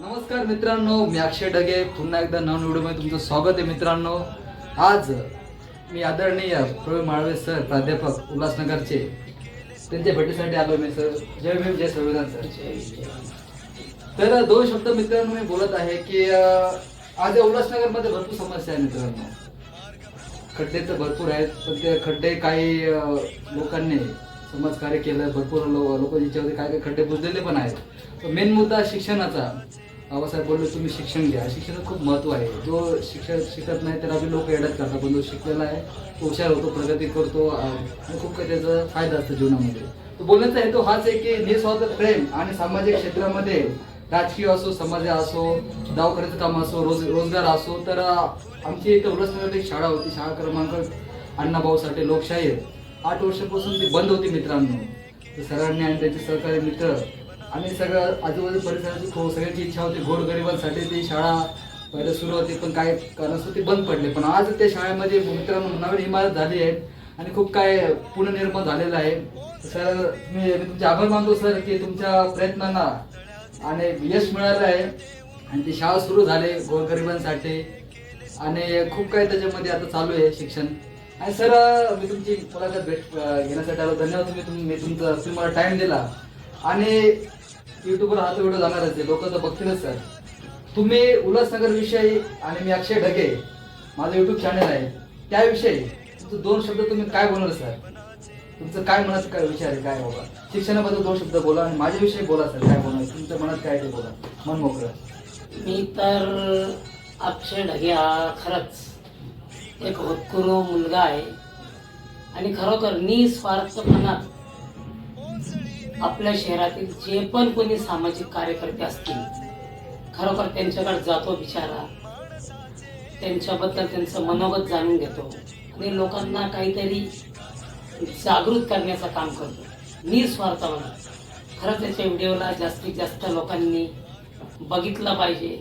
नमस्कार मित्रांनो मी अक्षय डगे पुन्हा एकदा नवीन व्हिडिओमध्ये तुमचं स्वागत आहे मित्रांनो. आज मी आदरणीय प्रवीण माळवे सर प्राध्यापक उल्हासनगरचे. त्यांच्या भेटीसाठी आलो मी सर. जय भीम जय संविधान सर. तर दोन शब्द मित्रांनो मी बोलत आहे की आज या उल्हासनगरमध्ये भरपूर समस्या आहे मित्रांनो. खड्डे तर भरपूर आहेत पण ते खड्डे काही लोकांनी समाजकार्य केलं भरपूर लोक याच्यामध्ये काय काय खड्डे बुजलेले पण आहेत. मेन मुद्दा शिक्षणाचा. बाबासाहेब बोलले तुम्ही शिक्षण घ्या. शिक्षणाचं खूप महत्त्व आहे. जो शिक्षण शिकत नाही त्याला बी लोक एडत करतात. पण जो शिकलेला आहे तो हुशार होतो प्रगती करतो आणि खूप काही त्याचा फायदा असतो जीवनामध्ये. तो बोलण्याचा हेतू हाच आहे की निस्वार्थ प्रेम आणि सामाजिक क्षेत्रामध्ये राजकीय असो समाज असो दवाखान्याचं काम असो रोज रोजगार असो तर आमची इथं उल्हासनगर एक शाळा होती शाळा क्रमांक अण्णाभाऊ साठे लोकशाही आठ वर्षापासून ती बंद होती मित्रांनो. सरांनी आणि त्यांचे सहकारी मित्र आणि सगळं आजूबाजू परिसराची खो सगळ्यांची इच्छा होती. गोरगरिबांसाठी ती शाळा पहिले सुरू होती पण काय कारणास्तव ती बंद पडली. पण आज त्या शाळेमध्ये मित्रांनो नवीन इमारत झाली आहे आणि खूप काय पुनर्निर्माण झालेलं आहे. सर मी तुमचे आभार मानतो सर की तुमच्या प्रयत्नांना आणि यश मिळालं आहे. आणि ती शाळा सुरू झाली गोरगरिबांसाठी. आणि खूप काही त्याच्यामध्ये आता चालू आहे शिक्षण. आणि सर मी तुमची मुलाखत भेट घेण्यासाठी आलो. धन्यवाद तुम्ही तुम्ही मी तुमचा तुम्ही मला टाइम दिला. आणि युट्यूबवर हा व्हिडिओ जाणारच आहे. लोक तर बघतीलच सर तुम्ही उल्हासनगर विषयी आणि मी अक्षय ढगे माझं युट्यूब चॅनल आहे. त्याविषयी तुमचं दोन शब्द तुम्ही काय बोलणार सर तुमचं काय मनात काय विचार आहे? काय बाबा? शिक्षणाबद्दल दोन शब्द बोला आणि माझ्याविषयी बोला सर काय बोलणार? तुमच्या मनात काय ते बोला. मन मोकळं. मी तर अक्षय ढगे हा खरंच एक होतकरू मुलगा आहे. आणि खरोखर निस्वार्थपणात आपल्या शहरातील जे पण कोणी सामाजिक कार्यकर्ते असतील खरोखर त्यांच्याकडे जातो बिचारा. त्यांच्याबद्दल त्यांचं मनोगत जाणून घेतो आणि लोकांना काहीतरी जागृत करण्याचं काम करतो. निस्वार्थपणा खरं त्याच्या व्हिडिओला जास्तीत जास्त लोकांनी बघितलं पाहिजे.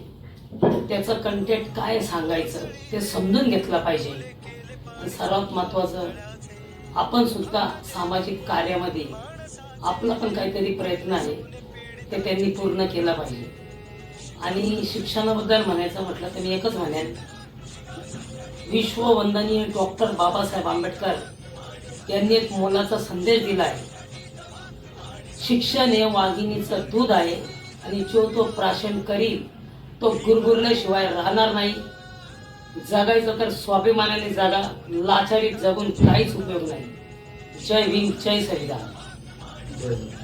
त्याचं कंटेंट काय सांगायचं ते समजून घेतलं पाहिजे. आणि सर्वात महत्त्वाचं. आपण सुद्धा सामाजिक कार्यामध्ये आपला पण काहीतरी प्रयत्न आहे ते त्यांनी पूर्ण केला पाहिजे. आणि शिक्षणाबद्दल म्हणायचं म्हटलं तर मी एकच म्हणेन विश्ववंदनीय डॉक्टर बाबासाहेब आंबेडकर यांनी एक मोलाचा संदेश दिला आहे. शिक्षण हे वाघिणीचं दूध आहे आणि जो तो प्राशन करील तो गुरगुरल्याशिवाय राहणार नाही. जगायचं तर स्वाभिमानाने जागा लाचारीत जगून काहीच उपयोग नाही. जय विंग जय संविधान जय हिंद.